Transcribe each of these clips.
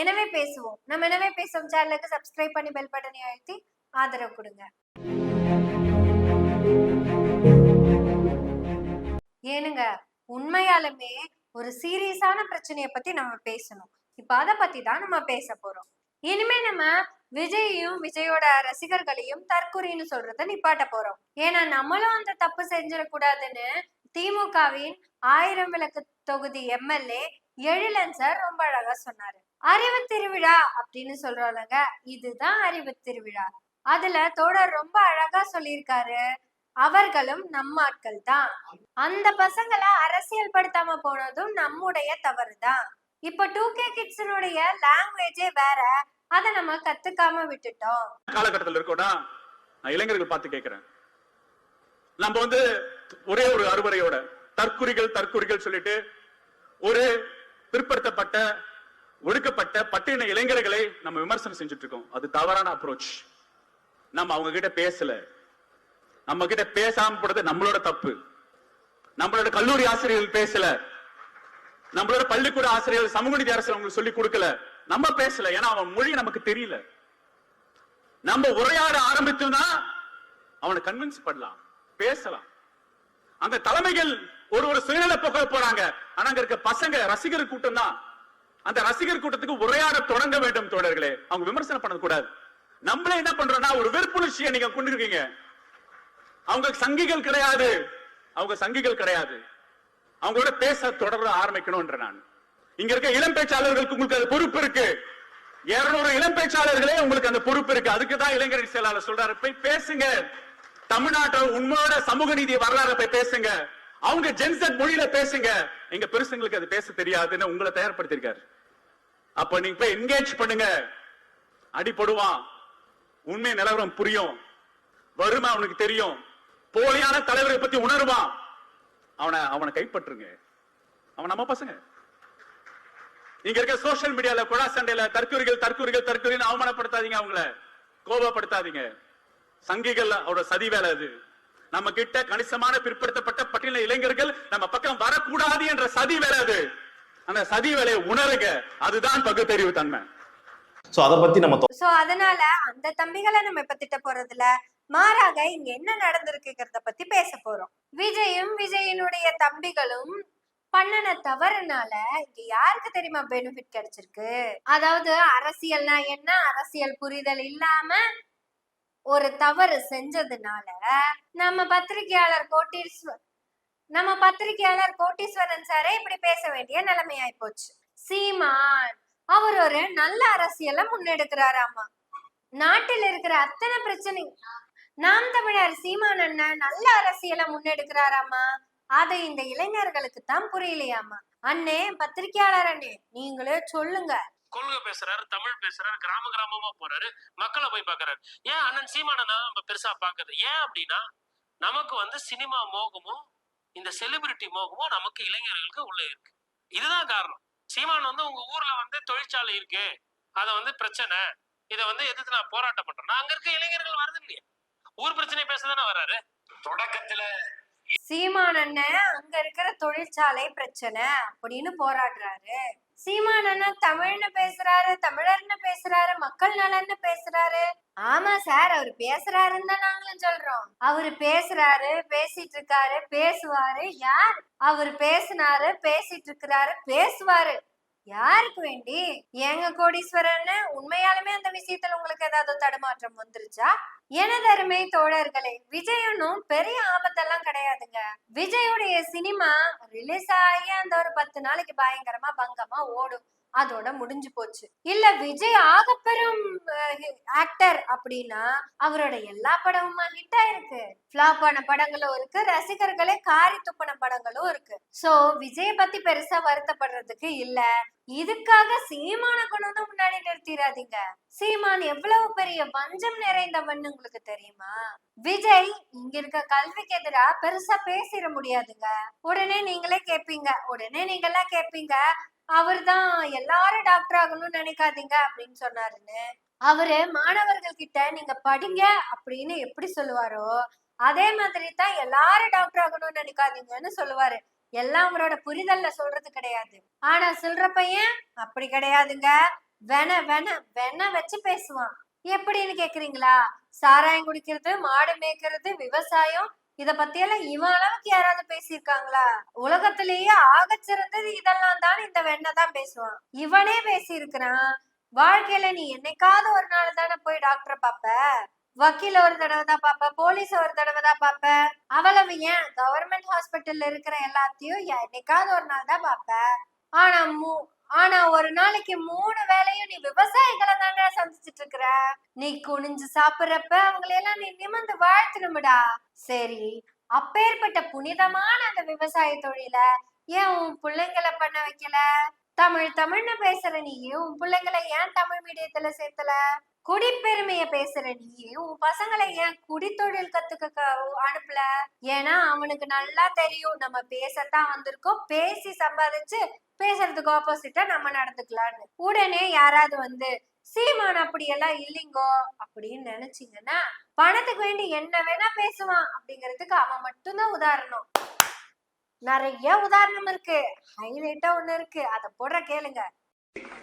எனவே பேசுவோம். நம்ம எனவே பேசுவோம்? சேனலுக்கு சப்ஸ்கிரைப் பண்ணி பெல் பட்டனை அழுத்தி ஆதரவு கொடுங்க. ஏனுங்க உண்மையாலுமே ஒரு சீரியஸான பிரச்சனைய பத்தி நம்ம பேசணும். இப்ப அதை பத்தி தான் நம்ம பேச போறோம். இனிமே நம்ம விஜயையும் விஜயோட ரசிகர்களையும் தற்குறின்னு சொல்றத நிப்பாட்ட போறோம். ஏன்னா நம்மளும் அந்த தப்பு செஞ்சிடக்கூடாதுன்னு திமுகவின் ஆயிரம் விளக்கு தொகுதி எம்எல்ஏ எழிலன் சார் ரொம்ப அழகா சொன்னாரு. அறிவு திருவிழா அப்படின்னு சொல்றாங்க இதுதான் அறிவு திருவிழா. அதுல தோடர் ரொம்ப அழகா சொல்லியிருக்காரு. அவர்களும் நம்ம ஆட்கள் தான் அந்த பசங்களை அரசியல் படுத்தாம போனதும் நம்முடைய தவறு தான் இப்ப டூ கே கிட்ஸனுடைய லாங்குவேஜே வேற. அத நம்ம கத்துக்காம விட்டுட்டோம். காலகட்டத்தில் இருக்கோடா நான் இளைஞர்கள் பார்த்து கேட்கிறேன். நம்ம வந்து ஒரே ஒரு அறுவரையோட தற்குறிகள் தற்குறிகள் சொல்லிட்டு ஒரு பிற்படுத்தப்பட்ட ஒடுக்கப்பட்ட பட்டின இளைஞர்களை நம்ம விமர்சனம் செஞ்சுட்டு இருக்கோம் அது தவறான அப்ரோச் நம்ம அவங்க கிட்ட பேசல. நம்ம கிட்ட பேசாம போடுறது நம்மளோட தப்பு. நம்மளோட கல்லூரி ஆசிரியர்கள் பேசல. நம்மளோட பள்ளிக்கூட ஆசிரியர்கள் சமூக நீதி அரசு அவங்களுக்கு சொல்லி கொடுக்கல. நம்ம பேசல. ஏன்னா அவன் மொழி நமக்கு தெரியல. நம்ம உரையாட ஆரம்பித்தோம்னா அவனை கன்வின்ஸ் பண்ணலாம். பேசலாம். அந்த தலைமைகள் ஒரு ஒரு சுயநல போக போறாங்க. ஆனா அங்க இருக்க பசங்க ரசிகர் கூட்டம் தான். அந்த ரசிகர் கூட்டத்துக்கு உரையாட தொடங்க வேண்டும் தோழர்களே. அவங்க விமர்சனம் பண்ண கூடாது. நம்மளே என்ன பண்றோம்னா ஒரு வெறுப்புணர்ச்சியை நீங்க கொண்டிருக்கீங்க. அவங்க சங்கிகள் கிடையாது. அவங்க சங்கிகள் கிடையாது. அவங்களோட பேச தொடர ஆரம்பிக்கணும்ன்ற நான். இங்க இருக்க இளம் பேச்சாளர்களுக்கு உங்களுக்கு அது பொறுப்பு இருக்கு. இருநூறு இளம் பேச்சாளர்களே உங்களுக்கு அந்த பொறுப்பு இருக்கு. அதுக்கு தான் இளைஞர் செயலாளர் சொல்றாரு போய் பேசுங்க. தமிழ்நாட்டோட உண்மையோட சமூக நீதி வரலாறு போய் பேசுங்க. அவங்க ஜென்சன் மொழியில பேசுங்க. எங்க பெருசுங்களுக்கு அது பேச தெரியாதுன்னு உங்களை தயார்படுத்திருக்காரு அப்ப நீங்க போய் என்கேஜ் பண்ணுங்க. அடிபடுவான் உண்மை நிலவரம் புரியும். வறுமை அவனுக்கு தெரியும். போலியான தலைவரை பத்தி உணருவான். அவனை அவனை கைப்பற்றுங்க. அவன் நம்ம பசங்க. இங்க இருக்க சோஷியல் மீடியால குழா சண்டையில தற்கூரிகள் தற்கூரிகள் தற்கூரின்னு அவமானப்படுத்தாதீங்க அவங்கள. கோபப்படுத்தாதீங்க சங்கிகள் அவரோட சதி வேலை அது. நம்ம கிட்ட கணிசமான பிற்படுத்தப்பட்ட பட்டியல இளைஞர்கள் நம்ம பக்கம் வரக்கூடாது என்ற சதி வேலை அது. அந்த சதி வேலையை உணருங்க. அதுதான் பகுத்தறிவு தன்மை. சோ அத பத்தி நம்ம சோ அதனால அந்த தம்பிகளை நம்ம இப்ப திட்ட போறதுல மாறாக இங்க என்ன நடந்திருக்குங்கிறத பத்தி பேச போறோம். விஜயும் விஜயனுடைய தம்பிகளும் பண்ணன தவறுனால இங்க யாருக்கு தெரியுமா பெனிஃபிட் கிடைச்சிருக்கு? அதாவது அரசியல்னா என்ன? அரசியல் புரிதல் இல்லாம ஒரு தவறு செஞ்சதுனால நம்ம பத்திரிகையாளர் கோட்டீஸ்வர் நம்ம பத்திரிகையாளர் கோட்டீஸ்வரன் சாரே இப்படி பேச வேண்டிய நிலைமையாய் போச்சு. சீமான் அவர் ஒரு நல்ல அரசியலை முன்னெடுக்கிறாராமா? நாட்டில் இருக்கிற அத்தனை பிரச்சனை நாம் தமிழர் சீமான் அண்ணன் நல்ல அரசியலை முன்னெடுக்கிறாராமா? அதை இந்த இளைஞர்களுக்கு தான் புரியலையாமா? அண்ணே பத்திரிகையாளர் அண்ணே நீங்களே சொல்லுங்க. கொள்கை பேசுறாரு தமிழ் பேசுறாரு கிராம கிராமமா போறாரு மக்களை போய் பாக்குறாரு ஏன் அண்ணன் சீமானனா நம்ம பெருசா பாக்குறது ஏன் அப்படின்னா நமக்கு வந்து சினிமா மோகமும் இந்த செலிபிரிட்டி மோகமும் நமக்கு இளைஞர்களுக்கு உள்ள இருக்கு. இதுதான் காரணம். சீமான் வந்து உங்க ஊர்ல வந்து தொழிற்சாலை இருக்கு. அத வந்து பிரச்சனை. இதை வந்து எதிர்த்து நான் போராட்டம் பண்றேன். அங்க இருக்க இளைஞர்கள் வருது இல்லையா ஊர் பிரச்சனை பேசதானே வராரு? தொடக்கத்துல சீமான் அண்ணன் அங்க இருக்கிற தொழிற்சாலை பிரச்சனை அப்படின்னு போராடுறாரு. சீமான் அண்ணன் தமிழ்னு பேசுறாரு தமிழர்னு பேசுறாரு மக்கள் நலன்னு பேசுறாரு. ஆமா சார் அவர் பேசுறாருன்னு தான் நாங்களும் சொல்றோம். அவரு பேசுறாரு பேசிட்டு இருக்காரு பேசுவாரு. யார்? அவர் பேசினாரு பேசிட்டு இருக்கிறாரு பேசுவாரு. யாருக்கு வேண்டி? ஏங்க கோடீஸ்வரன் உண்மையாலுமே அந்த விஷயத்துல உங்களுக்கு ஏதாவது தடுமாற்றம் வந்துருச்சா? எனதருமை தோழர்களே விஜயனும் பெரிய ஆபத்தெல்லாம் கிடையாதுங்க. விஜயுடைய சினிமா ரிலீஸ் ஆகி அந்த ஒரு பத்து நாளைக்கு பயங்கரமா பங்கமா ஓடும். அதோட முடிஞ்சு போச்சு. இல்ல விஜய் ஆகப்பெரும் ஆக்டர் அப்படின்னா அவரோட எல்லா படமுமா ஹிட் ஆயிருக்கு. ஃபிளாப் ஆன படங்களும் இருக்கு ரசிகர்களே காரி துப்பின படங்களும் இருக்கு. சோ விஜய பத்தி பெருசா வருத்தப்படுறதுக்கு இல்ல. இதுக்காக சீமான கொண்டு வந்து முன்னாடி நிறுத்திடாதீங்க. சீமான் எவ்வளவு பெரிய வஞ்சம் நிறைந்தவன் உங்களுக்கு தெரியுமா? விஜய் இங்க இருக்க கல்விக்கு எதிரா பெருசா பேசிட முடியாதுங்க. உடனே நீங்களே கேப்பீங்க. உடனே நீங்களா கேப்பீங்க. அவர்தான் எல்லாரும் டாக்டர் ஆகணும்னு நினைக்காதீங்க அப்படின்னு சொன்னாருன்னு. அவரு மாணவர்கள் கிட்ட நீங்க படிங்க அப்படின்னு எப்படி சொல்லுவாரோ அதே மாதிரி தான் எல்லாரும் டாக்டர் ஆகணும்னு நினைக்காதீங்கன்னு சொல்லுவாரு. எல்லாம் அவரோட புரிதல்ல சொல்றது கிடையாது. ஆனா சொல்ற பையன் அப்படி கிடையாதுங்க. வென வென வென வச்சு பேசுவான். எப்படின்னு கேக்குறீங்களா? சாராயம் குடிக்கிறது மாடு மேய்க்கிறது விவசாயம் இத பத்தியெல்லாம் இவன் அளவுக்கு யாராவது பேசியிருக்காங்களா? உலகத்திலேயே ஆகச் சிறந்தது இதெல்லாம் தான் இந்த வெண்ணை தான் பேசுவான். இவனே பேசியிருக்கிறான். வாழ்க்கையில நீ என்னைக்காவது ஒரு நாள் தானே போய் டாக்டரை பாப்ப? வக்கீல ஒரு தடவை தான் பாப்ப? போலீஸ் ஒரு தடவை தான் பாப்ப? அவ்வளவு ஏன்? கவர்மெண்ட் ஹாஸ்பிட்டல்ல இருக்கிற எல்லாத்தையும் என்னைக்காவது ஒரு நாள் தான் பாப்ப? ஆனா மூ ஆனா ஒரு நாளைக்கு மூணு வேளையும் நீ விவசாயிகளை தானே சந்திச்சிட்டு இருக்கிற. நீ குனிஞ்சு சாப்பிடுறப்ப அவங்களையெல்லாம் நீ நிமிர்ந்து வாழ்த்தணும்டா. சரி அப்பேற்பட்ட புனிதமான அந்த விவசாய தொழில ஏன் உன் பிள்ளைங்களை பண்ண வைக்கல? தமிழ் தமிழ்னு பேசுற நீ உன் பிள்ளைங்களை ஏன் தமிழ் மீடியத்துல சேர்த்தல? குடிப்பெருமைய பேசுற நீ. உன் பசங்களை ஏன் குடித்தொழில் கத்துக்க அனுப்பல? ஏன்னா அவனுக்கு நல்லா தெரியும். நம்ம பேசத்தான் வந்திருக்கோம். பேசி சம்பாதிச்சு பேசுறதுக்கு ஆப்போசிட்டா நம்ம நடந்துக்கலாம்னு. உடனே யாராவது வந்து சீமான் அப்படியெல்லாம் இல்லைங்கோ அப்படின்னு நினைச்சீங்கன்னா பணத்துக்கு வேண்டி என்ன வேணா பேசுவான் அப்படிங்கிறதுக்கு அவன் மட்டும்தான் உதாரணம். நிறைய உதாரணம் இருக்கு. ஹைலைட்டா ஒண்ணு இருக்கு. அதை போடுற கேளுங்க.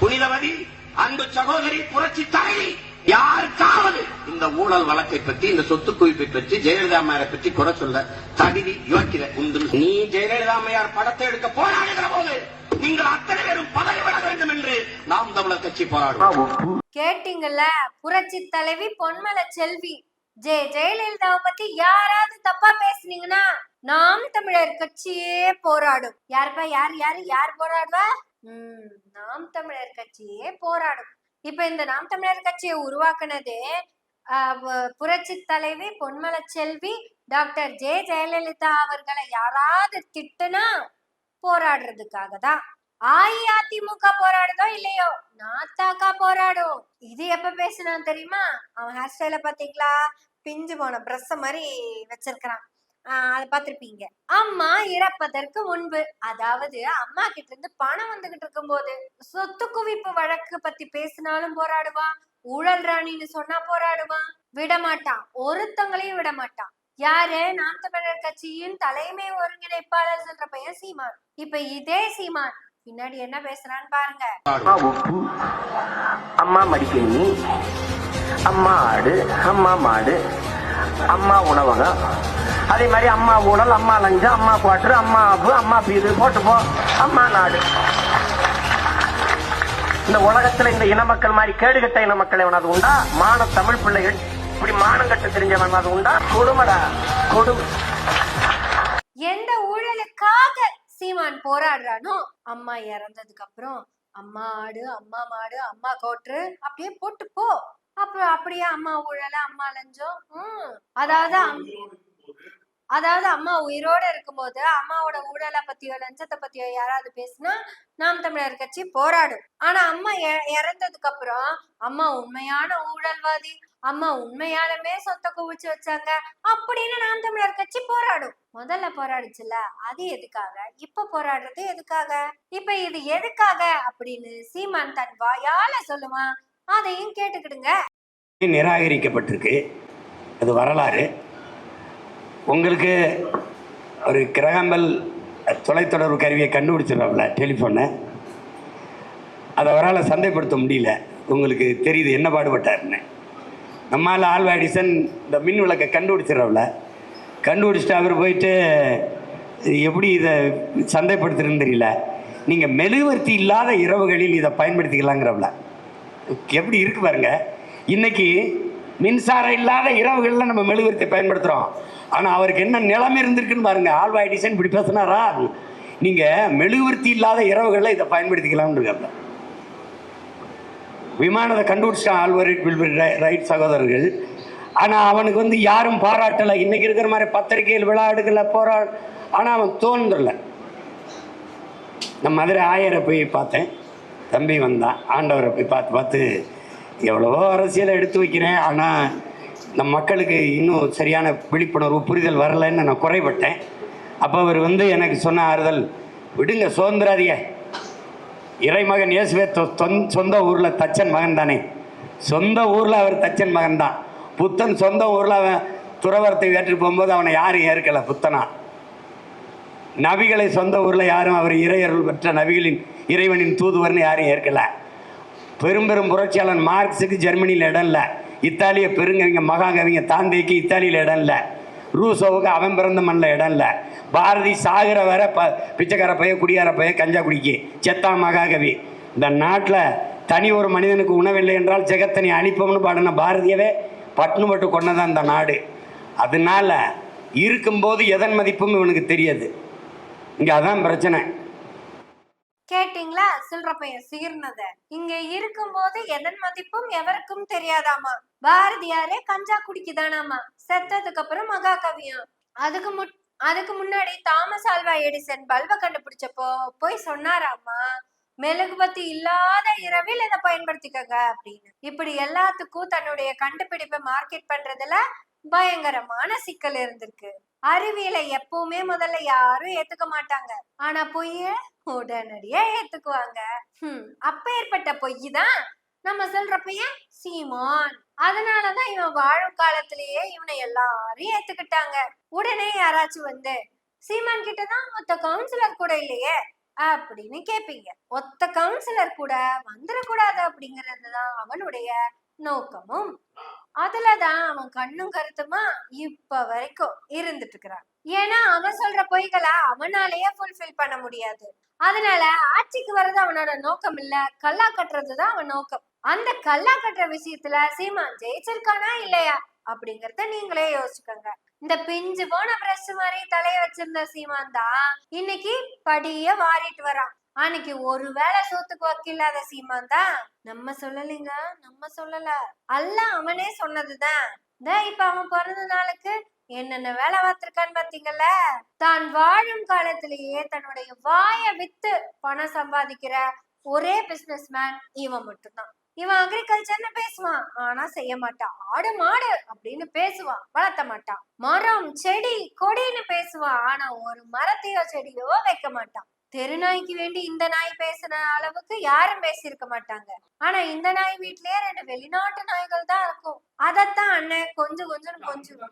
புனிதவதி அன்பு சகோதரி புரட்சி தலைவி யாருக்காவது இந்த ஊழல் வழக்கை பற்றி இந்த சொத்து குவிப்பை பற்றி ஜெயலலிதா அம்மையாரை பற்றி குறை சொல்ல தகுதி யோக்கிய உண்டு நீ ஜெயலலிதா அம்மையார் படத்தை எடுக்க போராடுகிற போது நீங்கள் அத்தனை பேரும் பதவி விட வேண்டும் என்று நாம் தமிழர் கட்சி போராடுவோம். கேட்டீங்கல்ல புரட்சி தலைவி பொன்மல செல்வி. ஜெ ஜெயலலிதாவை பத்தி யாராவது தப்பா பேசுனீங்கன்னா நாம் தமிழர் கட்சியே போராடும். யாருப்பா யார் யாரு யார் போராடுவா? உம் நாம் தமிழர் கட்சியே போராடும். இப்ப இந்த நாம் தமிழர் கட்சியை உருவாக்குனது புரட்சி தலைவி பொன்மல செல்வி டாக்டர் ஜெ. ஜெயலலிதா அவர்களை யாராவது திட்டுனா போராடுறதுக்காக தான். அஇஅதிமுக போராடுதோ இல்லையோ நாத்தாக்கா போராடும். இது எப்ப பேசினான் தெரியுமா? அவன் ஹேர் ஸ்டைல பாத்தீங்களா? பிஞ்சு போன பிரஸ் மாதிரி வச்சிருக்கிறான். அதை பார்த்திருப்பீங்க அம்மா இறப்பதற்கு முன்பு அதாவது அம்மா கிட்ட இருந்து பணம் வந்துகிட்டு இருக்கும்போது சொத்து குவிப்பு வழக்கு பத்தி பேசினாலும் போராடுவான் ஊழல் ராணின்னு சொன்னா போராடுவான் விடமாட்டான். ஒருத்தங்களையும் விடமாட்டான். யாரு? நாம் தமிழர் கட்சியின் தலைமை ஒருங்கிணைப்பாளர் சொல்ற பையன் சீமான். இப்ப இதே சீமான். பின்னாடி என்ன பேசுறான்னு பாருங்க. அம்மா உப்பு அம்மா மடிக்கணி அம்மா ஆடு அம்மா மாடு அம்மா உணவகம் அதே மாதிரி அம்மா ஊழல் அம்மா லஞ்சம் அம்மா குவாட்டர் அம்மா ஆப்பு அம்மா பீது போட்டு போ. அம்மா நாடு. இந்த உலகத்துல இந்த இன மக்கள் மாதிரி கேடுகட்ட இன மக்கள் எவனாவது உண்டா? மான தமிழ் பிள்ளைகள். இப்படி மானம் கட்டு தெரிஞ்சவனாவது உண்டா? கொடுமடா. கொடு. எந்த ஊழலுக்காக சீமான் போராடுறானோ அம்மா இறந்ததுக்கு அப்புறம் அம்மா ஆடு அம்மா மாடு அம்மா கோட்ரு அப்படியே போட்டு போ. அப்புறம் அப்படியே அம்மா ஊழல அம்மா லஞ்சம்? ஹம். அதாவது அதாவது அம்மா உயிரோட இருக்கும்போது அம்மாவோட ஊழலை பத்தியோ லஞ்சத்தை பத்தியோ யாராவது பேசினா நாம் தமிழர் கட்சி போராடும். ஆனா அம்மா இறந்ததுக்கு அப்புறம் அம்மா உண்மையான ஊழல்வாதி அம்மா உண்மையாலுமே சொத்தை குவிச்சு வச்சாங்க அப்படின்னு நாம் தமிழர் கட்சி போராடும். முதல்ல போராடுச்சுல அது எதுக்காக? இப்ப போராடுறது எதுக்காக? இப்ப இது எதுக்காக அப்படின்னு சீமான் தன் வாயால சொல்லுவான் அதையும் கேட்டுக்கிடுங்க. நிராகரிக்கப்பட்டிருக்கு. அது வரலாறு. உங்களுக்கு ஒரு கிரகம்பல் தொலைத்தொடர்பு கருவியை கண்டுபிடிச்சிடறாப்புல டெலிஃபோனை அதை அவரால் சந்தைப்படுத்த முடியல. உங்களுக்கு தெரியுது என்ன பாடுபட்டாருன்னு. நம்மால் ஆல்வா எடிசன் இந்த மின் விளக்கை கண்டுபிடிச்சிடறாப்புல கண்டுபிடிச்சிட்டு அவர் போயிட்டு எப்படி இதை சந்தைப்படுத்துறதுன்னு தெரியல. நீங்கள் மெழுகுவர்த்தி இல்லாத இரவுகளில் இதை பயன்படுத்திக்கலாங்கிறவள எப்படி இருக்கு பாருங்க. இன்னைக்கு மின்சாரம் இல்லாத இரவுகளில் நம்ம மெழுகுவர்த்தி பயன்படுத்துகிறோம் ஆனால் அவருக்கு என்ன நிலைமை இருந்திருக்குன்னு பாருங்க. ஆல்வா டிசைன் இப்படி பேசினாரா? நீங்கள் மெழுகுவர்த்தி இல்லாத இரவுகளில் இதை பயன்படுத்திக்கலாம்னு இருக்காப்ல விமானத்தை கண்டுபிடிச்சிட்டான் ஆல்வரிட் ரைட் சகோதரர்கள். ஆனால் அவனுக்கு வந்து யாரும் பாராட்டலை. இன்னைக்கு இருக்கிற மாதிரி பத்திரிகையில் விளையாடுகளை போரா ஆனால் அவன் தோன்றல. நான் மதுரை ஆயரை போய் பார்த்தேன். தம்பி வந்தான். ஆண்டவரை போய் பார்த்து பார்த்து எவ்வளவோ அரசியலை எடுத்து வைக்கிறேன். ஆனால் நம் மக்களுக்கு இன்னும் சரியான விழிப்புணர்வு புரிதல் வரலைன்னு நான் குறைபட்டேன். அப்போ அவர் வந்து எனக்கு சொன்ன ஆறுதல் விடுங்க சுதந்திராதிய. இறைமகன் இயேசுவே தொ- சொந்த ஊரில் தச்சன் மகன் தானே. சொந்த ஊரில் அவர் தச்சன் மகன் தான். புத்தன் சொந்த ஊரில் அவன் துறவரத்தை ஏற்று போகும்போது அவனை யாரும் ஏற்கலை புத்தனா. நபிகளை சொந்த ஊரில் யாரும் அவர் இறையருள் பெற்ற நபிகளின் இறைவனின் தூதுவர்னு யாரும் ஏற்கலை. பெரும் பெரும் புரட்சியாளன் மார்க்ஸுக்கு ஜெர்மனியில் இடம் இல்லை. இத்தாலிய பெருங்கவிங்க மகாங்கவிங்க தாந்தேக்கு இத்தாலியில் இடம் இல்லை. ரூசோவுக்கு அவன் பிறந்த மண்ணில் இடம் இல்லை. பாரதி சாகிற வர ப பிச்சைக்கார பைய குடியார பைய கஞ்சா குடிக்கு. செத்தா மகாகவி. இந்த நாட்டில் தனி ஒரு மனிதனுக்கு உணவில்லை என்றால் ஜெகத்தனி அழிப்போம்னு பாடின பாரதியவே பட்னு பட்டு கொண்டதான் இந்த நாடு. அதனால இருக்கும்போது எதன் மதிப்பும் இவனுக்கு தெரியாது. இங்கே அதான் பிரச்சனை. கேட்டிங்களா? சில்ற பையன் சீர்னத இங்க இருக்கும்போது எதன் மதிப்பும் எவருக்கும் தெரியாதாமா? பாரதியாரே கஞ்சா குடிக்குதானாமா? செத்ததுக்கு அப்புறம் மகாகவியம். அதுக்கு மு அதுக்கு முன்னாடி தாமஸ் ஆல்வா எடிசன் பல்ப கண்டுபிடிச்சப்போ போய் சொன்னாராமா மெழுகுபத்தி இல்லாத இரவில் இதை பயன்படுத்திக்கங்க அப்படின்னு. இப்படி எல்லாத்துக்கும் தன்னுடைய கண்டுபிடிப்பை மார்க்கெட் பண்றதுல பயங்கரமான சிக்கல் இருந்திருக்கு. அறிவியலை எப்பவுமே முதல்ல யாரும் ஏத்துக்க மாட்டாங்க. ஆனா பொய்ய உடனடியா ஏத்துக்குவாங்க. அப்ப ஏற்பட்ட பொய் தான் நம்ம சொல்ற பையன் சீமான். அதனாலதான் இவன் வாழும் காலத்திலேயே இவனை எல்லாரும் ஏத்துக்கிட்டாங்க. உடனே யாராச்சும் வந்து சீமான் கிட்டதான் ஒத்த கவுன்சிலர் கூட இல்லையே? அப்படின்னு கேப்பீங்க. ஒத்த கவுன்சிலர் கூட வந்துடக்கூடாது அப்படிங்கிறது தான் அவனுடைய நோக்கமும். அதுலதான் அவன் கண்ணும் கருத்துமா இப்ப வரைக்கும் இருந்துட்டு இருக்கிறான். ஏன்னா அவன் சொல்ற பொய்களை அவனாலேயே ஃபுல்ஃபில் பண்ண முடியாது. அதனால ஆட்சிக்கு வர்றது அவனோட நோக்கம் இல்ல கல்லா கட்டுறதுதான் அவன் நோக்கம். அந்த கல்லா கட்டுற விஷயத்துல சீமான் ஜெயிச்சிருக்கானா இல்லையா அப்படிங்கறத நீங்களே யோசிச்சுக்கோங்க. இந்த பிஞ்சு போன பிரஷ் மாதிரி தலைய வச்சிருந்த சீமான் தான் இன்னைக்கு படிய வாரிட்டு வரான். அன்னைக்கு ஒரு வேளை சோத்துக்கு வக்கில்லாத சீமான் தான் நம்ம சொல்லலைங்க நம்ம சொல்லல. அல்ல அவனே சொன்னதுதான். தான் இப்ப அவன் பிறந்த நாளுக்கு என்னென்ன வேலை பார்த்திருக்கான்னு பாத்தீங்கல்ல? தான் வாழும் காலத்திலேயே தன்னுடைய வாய வித்து பணம் சம்பாதிக்கிற ஒரே பிசினஸ் மேன் இவன் மட்டும்தான். இவன் அக்ரிகல்ச்சர்னு பேசுவான். ஆனா செய்ய மாட்டான். ஆடு மாடு அப்படின்னு பேசுவான். வளர்த்த மாட்டான். மரம் செடி கொடின்னு பேசுவான். ஆனா ஒரு மரத்தையோ செடியோ வைக்க மாட்டான். தெருநாய்க்கு வேண்டி இந்த நாய் பேசின அளவுக்கு யாரும் பேசியிருக்க மாட்டாங்க. ஆனா இந்த நாய் வீட்லயே ரெண்டு வெளிநாட்டு நாய்கள் தான் இருக்கும். அதத்தான் அண்ணன் கொஞ்சம் கொஞ்சம் கொஞ்சம்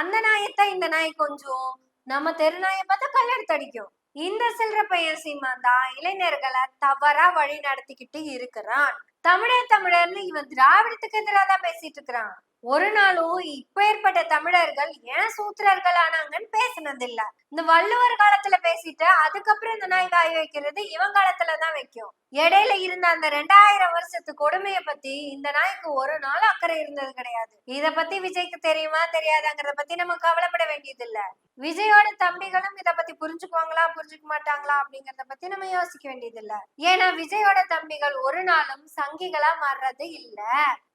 அந்த நாயத்தான் இந்த நாய் கொஞ்சம். நம்ம தெருநாயை பார்த்தா கல்லெடுத்து அடிக்கும். இந்த சில்ற பையன் சீமான் தான் இளைஞர்களை தவறா வழி நடத்திக்கிட்டு இருக்கிறான். தமிழர் தமிழர்னு இவன் திராவிடத்துக்கு எதிராக தான் பேசிட்டு இருக்கிறான். ஒரு நாளும் இப்பேற்பட்ட தமிழர்கள் ஏன் சூத்திரர்கள் ஆனாங்கன்னு பேசினது இல்ல இந்த வள்ளுவர் காலத்துல பேசிட்டு அதுக்கப்புறம் இந்த நாய் காய வைக்கிறது இவன் காலத்துலதான் வைக்கும். இடையில இருந்த அந்த ரெண்டாயிரம் வருஷத்து கொடுமைய பத்தி இந்த நாய்க்கு ஒரு நாள் அக்கறை இருந்தது கிடையாது. இத பத்தி விஜய்க்கு தெரியுமா தெரியாதாங்கிறத பத்தி நம்ம கவலைப்பட வேண்டியது இல்ல விஜயோட தம்பிகளும் இத பத்தி புரிஞ்சுக்குவாங்களா புரிஞ்சுக்க மாட்டாங்களா அப்படிங்கறத பத்தி நம்ம யோசிக்க வேண்டியது இல்ல ஏன்னா விஜயோட தம்பிகள் ஒரு நாளும் சங்கிகளா மாறுறது இல்ல.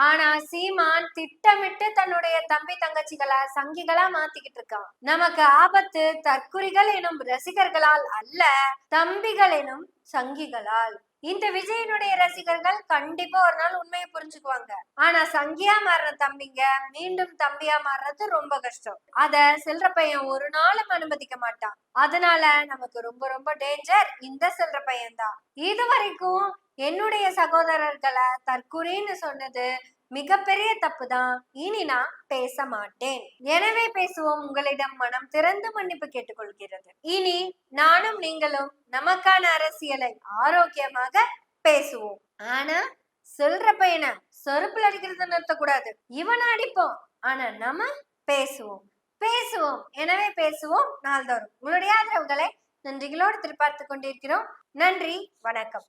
ஆனா சீமான் திட்ட திட்டமிட்டு தன்னுடைய தம்பி தங்கச்சிகளை சங்கிகளா மாத்திக்கிட்டு இருக்கான். நமக்கு ஆபத்து தற்குறிகள் எனும் ரசிகர்களால் அல்ல தம்பிகள் எனும் சங்கிகளால். இந்த விஜயனுடைய ரசிகர்கள் கண்டிப்பா ஒரு நாள் உண்மையை புரிஞ்சுக்குவாங்க. ஆனா சங்கியா மாறுற தம்பிங்க மீண்டும் தம்பியா மாறுறது ரொம்ப கஷ்டம். அத செல்ற பையன் ஒரு நாளும் அனுமதிக்க மாட்டான். அதனால நமக்கு ரொம்ப ரொம்ப டேஞ்சர் இந்த செல்ற பையன் தான் இது வரைக்கும் என்னுடைய சகோதரர்களை தற்குறின்னு சொன்னது மிகப்பெரிய தப்பு தான் இனி நான் பேச மாட்டேன் எனவே பேசுவோம். உங்களிடம் மனம் திறந்து மன்னிப்பு கேட்டுக்கொள்கிறது. இனி நானும் நீங்களும் நமக்கான அரசியலை ஆரோக்கியமாக பேசுவோம். ஆனா சொல்ற பையனை செருப்புல அடிக்கிறத நிறுத்தக்கூடாது. இவனை அடிப்போம். ஆனா நம்ம பேசுவோம். பேசுவோம். எனவே பேசுவோம் நாள்தோறும். உங்களுடைய ஆதரவுகளை நன்றிகளோடு திருப்பார்த்து கொண்டிருக்கிறோம். நன்றி. வணக்கம்.